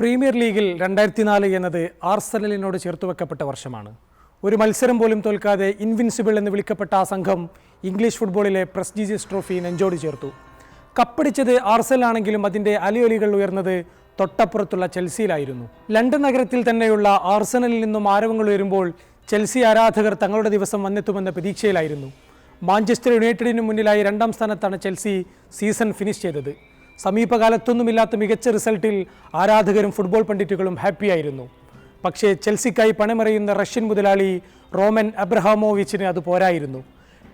Premier ലീഗിൽ രണ്ടായിരത്തി നാല് എന്നത് ആർസനലിനോട് ചേർത്തുവെക്കപ്പെട്ട വർഷമാണ്. ഒരു മത്സരം പോലും തോൽക്കാതെ ഇൻവിൻസിബിൾ എന്ന് വിളിക്കപ്പെട്ട ആ സംഘം ഇംഗ്ലീഷ് ഫുട്ബോളിലെ പ്രസ്റ്റീജിയസ് ട്രോഫി നെഞ്ചോട് ചേർത്തു. കപ്പടിച്ചത് ആർസലാണെങ്കിലും അതിന്റെ അലിയൊലികൾ ഉയർന്നത് തൊട്ടപ്പുറത്തുള്ള ചെൽസിയിലായിരുന്നു. ലണ്ടൻ നഗരത്തിൽ തന്നെയുള്ള ആർസനലിൽ നിന്നും ആരവങ്ങൾ ഉയരുമ്പോൾ ചെൽസി ആരാധകർ തങ്ങളുടെ ദിവസം വന്നെത്തുമെന്ന പ്രതീക്ഷയിലായിരുന്നു. മാഞ്ചസ്റ്റർ യുണൈറ്റഡിന് മുന്നിലായി രണ്ടാം സ്ഥാനത്താണ് ചെൽസി സീസൺ ഫിനിഷ് ചെയ്തത്. സമീപകാലത്തൊന്നുമില്ലാത്ത മികച്ച റിസൾട്ടിൽ ആരാധകരും ഫുട്ബോൾ പണ്ഡിറ്റുകളും ഹാപ്പിയായിരുന്നു. പക്ഷേ ചെൽസിക്കായി പണമറിയുന്ന റഷ്യൻ മുതലാളി റോമൻ അബ്രഹാമോവിച്ചിന് അത് പോരായിരുന്നു.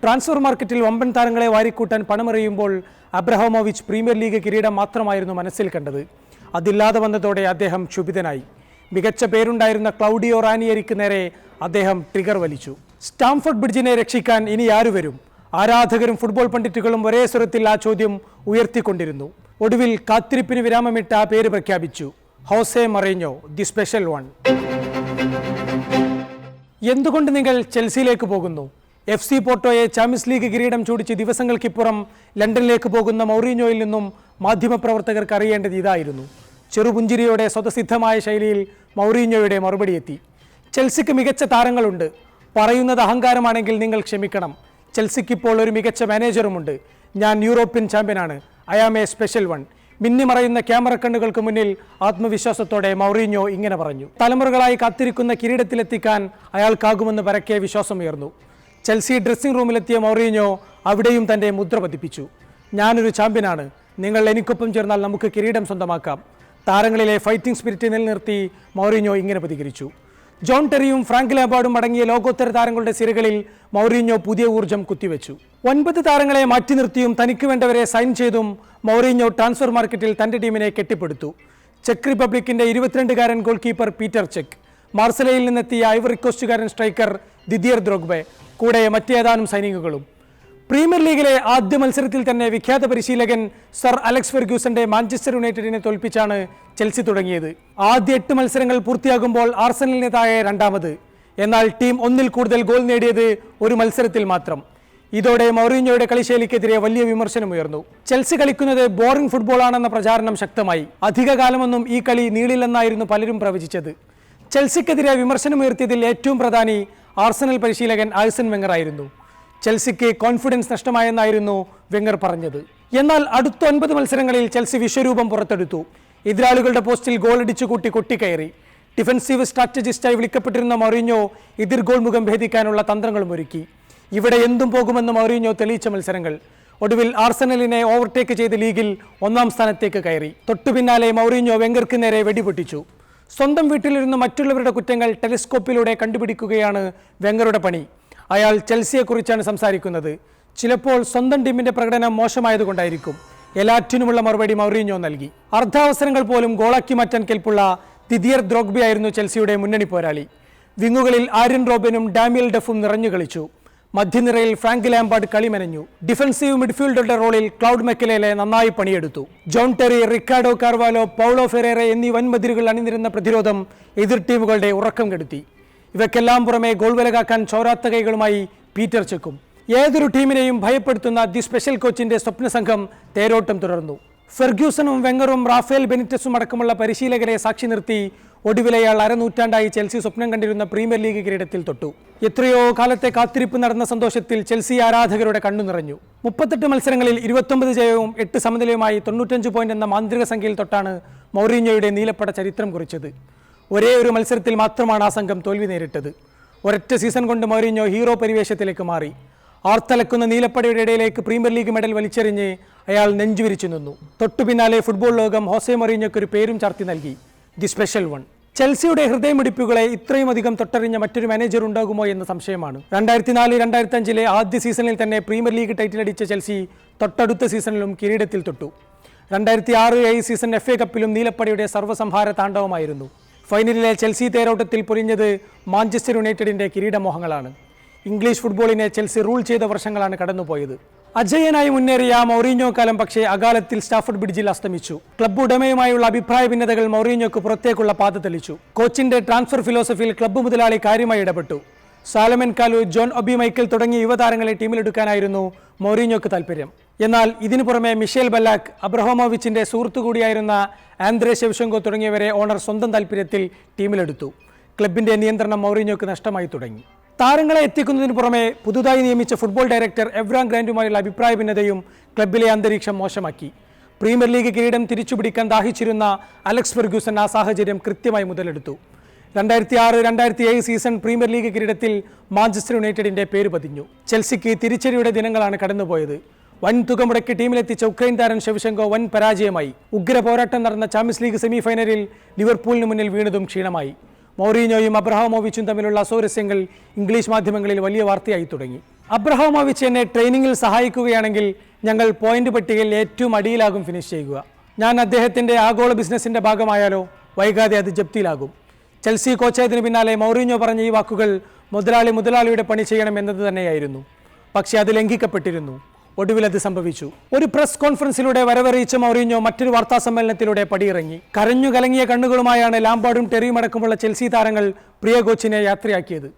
ട്രാൻസ്ഫർ മാർക്കറ്റിൽ വമ്പൻ താരങ്ങളെ വാരിക്കൂട്ടാൻ പണമറിയുമ്പോൾ അബ്രഹാമോവിച്ച് പ്രീമിയർ ലീഗ് കിരീടം മാത്രമായിരുന്നു മനസ്സിൽ കണ്ടത്. അതില്ലാതെ വന്നതോടെ അദ്ദേഹം ക്ഷുഭിതനായി. മികച്ച പേരുണ്ടായിരുന്ന ക്ലൗഡിയോ റാനിയരിക്ക് നേരെ അദ്ദേഹം ട്രിഗർ വലിച്ചു. സ്റ്റാംഫോർഡ് ബ്രിഡ്ജിനെ രക്ഷിക്കാൻ ഇനി ആരു വരും ആരാധകരും ഫുട്ബോൾ പണ്ഡിറ്റുകളും ഒരേ സ്വരത്തിൽ ആ ചോദ്യം ഉയർത്തിക്കൊണ്ടിരുന്നു. ഒടുവിൽ കാത്തിരിപ്പിന് വിരാമമിട്ട് ആ പേര് പ്രഖ്യാപിച്ചു. Jose Mourinho the special one. എന്തുകൊണ്ട് നിങ്ങൾ ചെൽസിയിലേക്ക് പോകുന്നു? എഫ് സി പോർട്ടോയെ ചാമ്പ്യൻസ് ലീഗ് കിരീടം ചൂടിച്ച് ദിവസങ്ങൾക്കിപ്പുറം ലണ്ടനിലേക്ക് പോകുന്ന മൗറീഞ്ഞോയിൽ നിന്നും മാധ്യമപ്രവർത്തകർക്ക് അറിയേണ്ടത് ഇതായിരുന്നു. ചെറുപുഞ്ചിരിയോടെ സ്വതസിദ്ധമായ ശൈലിയിൽ മൗറീഞ്ഞോയുടെ മറുപടി എത്തി. ചെൽസിക്ക് മികച്ച താരങ്ങളുണ്ട്. പറയുന്നത് അഹങ്കാരമാണെങ്കിൽ നിങ്ങൾ ക്ഷമിക്കണം. ചെൽസിക്കിപ്പോൾ ഒരു മികച്ച മാനേജറുമുണ്ട്. ഞാൻ European ചാമ്പ്യനാണ്. I am a special one മിന്നിമറയുന്ന camera കണ്ണുകൾക്ക് മുന്നിൽ ആത്മവിശ്വാസത്തോടെ മൗറീഞ്ഞോ ഇങ്ങനെ പറഞ്ഞു. തലമുറകളായി കാത്തിരിക്കുന്ന കിരീടത്തിലെത്തിക്കാൻ അയാൾക്കാകുമെന്ന് പരക്കെ വിശ്വാസമുയർന്നു. ചെൽസി ഡ്രസ്സിംഗ് റൂമിലെത്തിയ മൗറീഞ്ഞോ അവിടെയും തന്റെ മുദ്ര പതിപ്പിച്ചു. ഞാനൊരു ചാമ്പ്യനാണ്. നിങ്ങൾ എനിക്കൊപ്പം ചേർന്നാൽ നമുക്ക് കിരീടം സ്വന്തമാക്കാം. താരങ്ങളിലെ ഫൈറ്റിംഗ് സ്പിരിറ്റ് നിലനിർത്തി മൗറീഞ്ഞോ ഇങ്ങനെ പ്രതികരിച്ചു. ജോൺ ടെറിയും ഫ്രാങ്ക് ലാബാർഡും അടങ്ങിയ ലോകോത്തര താരങ്ങളുടെ സിരകളിൽ മൗറീഞ്ഞോ പുതിയ ഊർജം കുത്തിവെച്ചു. ഒൻപത് താരങ്ങളെ മാറ്റി നിർത്തിയും തനിക്ക് വേണ്ടവരെ സൈൻ ചെയ്തും മൗറീഞ്ഞോ ട്രാൻസ്ഫർ മാർക്കറ്റിൽ തന്റെ ടീമിനെ കെട്ടിപ്പടുത്തു. ചെക്ക് റിപ്പബ്ലിക്കിന്റെ ഇരുപത്തിരണ്ടുകാരൻ ഗോൾ കീപ്പർ പീറ്റർ ചെക്ക് മാർസലയിൽ നിന്നെത്തിയ ഐവറി കോസ്റ്റുകാരൻ സ്ട്രൈക്കർ ദിദിയർ ദ്രോഗ്ബെ കൂടെ മറ്റേതാനും സൈനികങ്ങളും പ്രീമിയർ ലീഗിലെ ആദ്യ മത്സരത്തിൽ തന്നെ വിഖ്യാത പരിശീലകൻ സർ അലക്സ് ഫെർഗ്യൂസന്റെ മാഞ്ചസ്റ്റർ യുണൈറ്റഡിനെ തോൽപ്പിച്ചാണ് ചെൽസി തുടങ്ങിയത്. ആദ്യ എട്ട് മത്സരങ്ങൾ പൂർത്തിയാകുമ്പോൾ ആർസനലിനെ താഴെ രണ്ടാമത്. എന്നാൽ ടീം ഒന്നിൽ കൂടുതൽ ഗോൾ നേടിയത് ഒരു മത്സരത്തിൽ മാത്രം. ഇതോടെ മൗറീഞ്ഞോയുടെ കളിശൈലിക്കെതിരെ വലിയ വിമർശനം ഉയർന്നു. ചെൽസി കളിക്കുന്നത് ബോറിംഗ് ഫുട്ബോളാണെന്ന പ്രചാരണം ശക്തമായി. അധികകാലമൊന്നും ഈ കളി നീളില്ലെന്നായിരുന്നു പലരും പ്രവചിച്ചത്. ചെൽസിക്കെതിരെ വിമർശനമുയർത്തിയതിൽ ഏറ്റവും പ്രധാനി ആർസനൽ പരിശീലകൻ ആഴ്സൺ വെങ്ങർ ആയിരുന്നു ചെൽസിക്ക് കോൺഫിഡൻസ് നഷ്ടമായെന്നായിരുന്നു വെങ്ങർ പറഞ്ഞത്. എന്നാൽ അടുത്ത ഒൻപത് മത്സരങ്ങളിൽ ചെൽസി വിശ്വരൂപം പുറത്തെടുത്തു. എതിരാളികളുടെ പോസ്റ്റിൽ ഗോൾ ഗോളടിച്ചു കൂട്ടി കൊട്ടിക്കയറി. ഡിഫൻസീവ് സ്ട്രാറ്റജിസ്റ്റായി വിളിക്കപ്പെട്ടിരുന്ന മൊറീഞ്ഞോ എതിർ ഗോൾ മുഖം ഭേദിക്കാനുള്ള തന്ത്രങ്ങളും ഒരുക്കി. ഇവിടെ എന്തും പോകുമെന്ന് മൗറീഞ്ഞോ തെളിയിച്ച മത്സരങ്ങൾ. ഒടുവിൽ ആർസനലിനെ ഓവർടേക്ക് ചെയ്ത് ലീഗിൽ ഒന്നാം സ്ഥാനത്തേക്ക് കയറി. തൊട്ടുപിന്നാലെ മൗറീഞ്ഞോ വെങ്കർക്ക് നേരെ വെടിപൊട്ടിച്ചു. സ്വന്തം വീട്ടിലിരുന്ന് മറ്റുള്ളവരുടെ കുറ്റങ്ങൾ ടെലിസ്കോപ്പിലൂടെ കണ്ടുപിടിക്കുകയാണ് വെങ്കറുടെ പണി. അയാൾ ചെൽസിയെക്കുറിച്ചാണ് സംസാരിക്കുന്നത്. ചിലപ്പോൾ സ്വന്തം ടീമിന്റെ പ്രകടനം മോശമായതുകൊണ്ടായിരിക്കും. എല്ലാറ്റിനുമുള്ള മറുപടി മൗറീഞ്ഞോ നൽകി. അർദ്ധാവസരങ്ങൾ പോലും ഗോളാക്കി മാറ്റാൻ കെൽപ്പുള്ള തിദിയർ ദ്രോഗ്ബി ആയിരുന്നു ചെൽസിയുടെ മുന്നണി പോരാളി. വിങ്ങുകളിൽ ആര്യൻ റോബിനും ഡാമിയൽ ഡെഫും നിറഞ്ഞു കളിച്ചു. മധ്യനിരയിൽ ഫ്രാങ്ക് ലാംബാർഡ് കളിമെനഞ്ഞു ഡിഫൻസീവ് മിഡ്ഫീൽഡറുടെ റോളിൽ ക്ലൗഡ് മെക്കലേലെ നന്നായി പണിയെടുത്തു. John Terry Ricardo Carvalho Paulo Ferreira എന്നീ വൻമതിലുകൾ അണിനിരുന്ന പ്രതിരോധം എതിർ ടീമുകളുടെ ഉറക്കം കെടുത്തി. ഇവയ്ക്കെല്ലാം പുറമെ ഗോൾ വിലകാക്കാൻ ചോരാത്ത കൈകളുമായി പീറ്റർ ചെക്കും. ഏതൊരു ടീമിനെയും ഭയപ്പെടുത്തുന്ന ദി സ്പെഷ്യൽ കോച്ചിന്റെ സ്വപ്ന സംഘം തേരോട്ടം തുടർന്നു. ഫെർഗ്യൂസണും വെങ്ങറും റാഫേൽ ബെനിറ്റസും അടക്കമുള്ള പരിശീലകരെ സാക്ഷി നിർത്തി ഒടുവിലയാൾ അരനൂറ്റാണ്ടായി ചെൽസി സ്വപ്നം കണ്ടിരുന്ന പ്രീമിയർ ലീഗ് കിരീടത്തിൽ തൊട്ടു. എത്രയോ കാലത്തെ കാത്തിരിപ്പ് നടന്ന സന്തോഷത്തിൽ ചെൽസി ആരാധകരുടെ കണ്ണു നിറഞ്ഞു. മുപ്പത്തെട്ട് മത്സരങ്ങളിൽ ഇരുപത്തൊമ്പത് ജയവും എട്ട് സമനിലയുമായി തൊണ്ണൂറ്റഞ്ച് പോയിന്റ് എന്ന മാന്ത്രിക സംഖ്യയിൽ തൊട്ടാണ് മൗറീഞ്ഞോയുടെ നീലപ്പട ചരിത്രം കുറിച്ചത്. ഒരേ ഒരു മത്സരത്തിൽ മാത്രമാണ് ആ സംഘം തോൽവി നേരിട്ടത്. ഒരൊറ്റ സീസൺ കൊണ്ട് മൗറീഞ്ഞോ ഹീറോ പരിവേഷത്തിലേക്ക് മാറി. ആർത്തലക്കുന്ന നീലപ്പടയുടെ ഇടയിലേക്ക് പ്രീമിയർ ലീഗ് മെഡൽ വലിച്ചെറിഞ്ഞ് അയാൾ നെഞ്ചുവിരിച്ചു നിന്നു. തൊട്ടു പിന്നാലെ ഫുട്ബോൾ ലോകം ഹോസെ മൊറീഞ്ഞോയ്ക്ക് ഒരു പേരും ചാർത്തി നൽകി. The special one. ചെൽസിയുടെ ഹൃദയമിടിപ്പുകളെ ഇത്രയും അധികം തൊട്ടറിഞ്ഞ മറ്റൊരു മാനേജർ ഉണ്ടാകുമോ എന്ന സംശയമാണ്. രണ്ടായിരത്തി നാല് രണ്ടായിരത്തി അഞ്ചിലെ ആദ്യ സീസണിൽ തന്നെ പ്രീമിയർ ലീഗ് ടൈറ്റിൽ അടിച്ച ചെൽസി തൊട്ടടുത്ത സീസണിലും കിരീടത്തിൽ തൊട്ടു. രണ്ടായിരത്തി ആറ് ഏഴ് സീസൺ എഫ് എ കപ്പിലും നീലപ്പടയുടെ സർവസംഹാര താണ്ഡവമായിരുന്നു. ഫൈനലിലെ ചെൽസി തേരോട്ടത്തിൽ പൊരിഞ്ഞത് മാഞ്ചസ്റ്റർ യുണൈറ്റഡിന്റെ കിരീടമോഹങ്ങളാണ്. ഇംഗ്ലീഷ് ഫുട്ബോളിനെ ചെൽസി റൂൾ ചെയ്ത വർഷങ്ങളാണ് കടന്നുപോയത്. അജയനായി മുന്നേറിയ മൗറീഞ്ഞോ കാലം പക്ഷേ അകാലത്തിൽ സ്റ്റാഫർഡ് ബ്രിഡ്ജിൽ അസ്തമിച്ചു. ക്ലബ്ബ് ഉടമയുമായുള്ള അഭിപ്രായ ഭിന്നതകൾ മൗറീഞ്ഞോക്ക് പുറത്തേക്കുള്ള പാത തെളിച്ചു. കോച്ചിന്റെ ട്രാൻസ്ഫർ ഫിലോസഫിയിൽ ക്ലബ്ബ് മുതലാളി കാര്യമായി ഇടപെട്ടു. സാലമൻ കാലു ജോൺ ഒബി മൈക്കിൾ തുടങ്ങിയ യുവതാരങ്ങളെ ടീമിലെടുക്കാനായിരുന്നു മൗറീഞ്ഞോക്ക് താൽപ്പര്യം എന്നാൽ ഇതിനു പുറമെ മിഷേൽ ബല്ലാക്ക് അബ്രഹോമോവിച്ചിന്റെ സുഹൃത്തു കൂടിയായിരുന്ന ആന്ദ്രേ ശെവ്ഷങ്കോ തുടങ്ങിയവരെ ഓണർ സ്വന്തം താൽപ്പര്യത്തിൽ ടീമിലെടുത്തു. ക്ലബിന്റെ നിയന്ത്രണം മൗറിഞ്ഞോക്ക് നഷ്ടമായി തുടങ്ങി. താരങ്ങളെ എത്തിക്കുന്നതിന് പുറമെ പുതുതായി നിയമിച്ച ഫുട്ബോൾ ഡയറക്ടർ എവ്രാം ഗ്രാൻഡുമായുള്ള അഭിപ്രായ ഭിന്നതയും ക്ലബിലെ അന്തരീക്ഷം മോശമാക്കി. പ്രീമിയർ ലീഗ് കിരീടം തിരിച്ചുപിടിക്കാൻ ദാഹിച്ചിരുന്ന അലക്സ് ഫെർഗ്യൂസൺ ആ സാഹചര്യം കൃത്യമായി മുതലെടുത്തു. രണ്ടായിരത്തി ആറ് രണ്ടായിരത്തി ഏഴ് സീസൺ പ്രീമിയർ ലീഗ് കിരീടത്തിൽ മാഞ്ചസ്റ്റർ യുണൈറ്റഡിന്റെ പേര് പതിഞ്ഞു. ചെൽസിക്ക് തിരിച്ചടിയുടെ ദിനങ്ങളാണ് കടന്നുപോയത്. വൻ തുക മുടക്കി ടീമിലെത്തിച്ച ഉക്രൈൻ താരം ഷെവ്ഷെങ്കോ വൻ പരാജയമായി. ഉഗ്ര പോരാട്ടം നടന്ന ചാമ്പ്യൻസ് ലീഗ് സെമി ഫൈനലിൽ ലിവർപൂളിന് മുന്നിൽ വീണതും ക്ഷീണമായി. മൗറീനോയും അബ്രഹാമോവിച്ചും തമ്മിലുള്ള അസൗരസ്യങ്ങൾ ഇംഗ്ലീഷ് മാധ്യമങ്ങളിൽ വലിയ വാർത്തയായി തുടങ്ങി. അബ്രഹാമോവിച്ച് എന്നെ ട്രെയിനിങ്ങിൽ സഹായിക്കുകയാണെങ്കിൽ ഞങ്ങൾ പോയിന്റ് പട്ടികയിൽ ഏറ്റവും അടിയിലാകും ഫിനിഷ് ചെയ്യുക. ഞാൻ അദ്ദേഹത്തിന്റെ ആഗോള ബിസിനസിന്റെ ഭാഗമായാലോ വൈകാതെ അത് ജപ്തിയിലാകും. ചെൽസി കോച്ചായതിനു പിന്നാലെ മൗറീഞ്ഞോ പറഞ്ഞ ഈ വാക്കുകൾ മുതലാളി മുതലാളിയുടെ പണി ചെയ്യണം എന്നത് തന്നെയായിരുന്നു. പക്ഷേ അത് ലംഘിക്കപ്പെട്ടിരുന്നു. ഒടുവിൽ അത് സംഭവിച്ചു. ഒരു പ്രസ് കോൺഫറൻസിലൂടെ വരവറിയിച്ച മൗറീഞ്ഞോ മറ്റൊരു വാർത്താ സമ്മേളനത്തിലൂടെ പടിയിറങ്ങി. കരഞ്ഞു കലങ്ങിയ കണ്ണുകളുമായാണ് ലാംബാർഡും ടെറിയും അടക്കമുള്ള ചെൽസി താരങ്ങൾ പ്രിയ കോച്ചിനെ യാത്രയാക്കിയത്.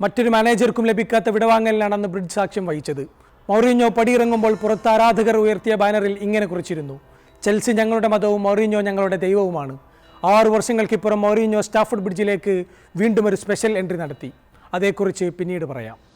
മറ്റൊരു മാനേജർക്കും ലഭിക്കാത്ത വിടവാങ്ങലിനാണ് അന്ന് ബ്രിഡ്ജ് സാക്ഷ്യം വഹിച്ചത്. മൗറീഞ്ഞോ പടിയിറങ്ങുമ്പോൾ പുറത്ത് ആരാധകർ ഉയർത്തിയ ബാനറിൽ ഇങ്ങനെ കുറിച്ചിരുന്നു. ചെൽസി ഞങ്ങളുടെ മതവും മൗറീഞ്ഞോ ഞങ്ങളുടെ ദൈവവുമാണ്. ആറു വർഷങ്ങൾക്കിപ്പുറം മൗറീഞ്ഞോ സ്റ്റാഫോർഡ് ബ്രിഡ്ജിലേക്ക് വീണ്ടും ഒരു സ്പെഷ്യൽ എൻട്രി നടത്തി. അതേക്കുറിച്ച് പിന്നീട് പറയാം.